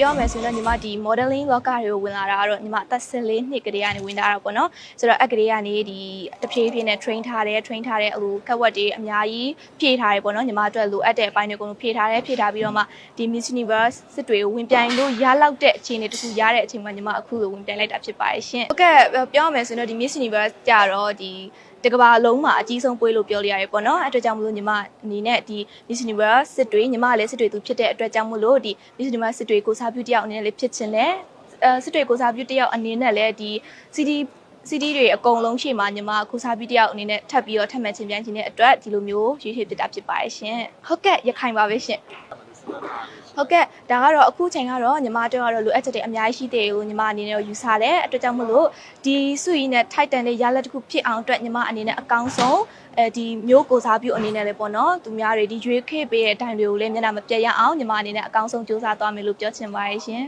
ပြောမယ်ဆိုရင်တော့ညီမဒီ modeling လောကတွေကိုဝင်လာတာကတော့ညီမအသက်14နှစ်ကလေးကနေဝင်လာတာပေါ့နော်ဆိုတော့အကလေးကနေဒီတဖြည်းဖြည်းနဲ့ train ထားတယ် train ထားတဲ့ဟိုကက်ဝက်တွေအများကြီးဖြည့်ထားတယ်ပေါ့နော်ညီမအတွက်လိုအပ်တဲ့အပိုင်းတွေအကုန်လုံးဖြည့်ထားတယ်ဖြည့်ထားပြီးတော့မှဒီ Miss Universe စစ်တွေကိုဝင်ပြိုင်လို့ရလောက်တဲ့အခြေအနေတစ်ခုရတဲ့အချိန်မှာညီမအခုလိုဝင်ပြိုင်လိုက်တာဖြစ်ပါတယ်ရှင်ဟုတ်ကဲ့ပြောမယ်ဆိုရင်တော့ဒီ Miss Universe ကြတော့ဒီ တကဘာလုံးမှာအကြီးဆုံးပွဲလို့ပြောလို့ရတယ်ပေါ့နော်အဲ့အတွက်ကြောင့်မလို့ညီမအနေနဲ့ဒီ Miss Universe စစ်တွေညီမလည်းစစ်တွေသူဖြစ်တဲ့အတွက်ကြောင့်မလို့ဒီ Miss Universe စစ်တွေကိုစားပြုတယောက်အနေနဲ့လည်းဖြစ်ချင်တယ်အဲစစ်တွေကိုစားပြုတယောက်အနေနဲ့လည်းဒီ CD CD တွေအကုန်လုံးရှေ့မှာညီမကိုစားပြီးတယောက်အနေနဲ့ထပ်ပြီးတော့ထပ်မံချင်းပြိုင်ခြင်းတဲ့အတွက်ဒီလိုမျိုးရွေးချယ်ပြတာဖြစ်ပါတယ်ရှင်ဟုတ်ကဲ့ရခိုင်ပါပဲရှင် ဟုတ်ကဲ့ဒါကတော့အခုချိန်ကတော့ညီမတို့ကတော့လိုအပ်ချက်တွေအများကြီးရှိသေးတယ်လို့ညီမအနေနဲ့ယူဆတယ်အတွက်ကြောင့်မလို့ဒီစုရည်နဲ့ Titan လေးရလက်တစ်ခုဖြစ်အောင်အတွက်ညီမအနေနဲ့အကောင်းဆုံးအဲဒီမျိုးကိုစားပြုအနေနဲ့လည်းပေါ့နော်သူများတွေဒီရွေးခေပေးတဲ့အတိုင်းတွေကိုလည်းမျက်နှာမပြတ်ရအောင်ညီမအနေနဲ့အကောင်းဆုံးစူးစမ်းသွားမယ်လို့ပြောချင်ပါတယ်ရှင်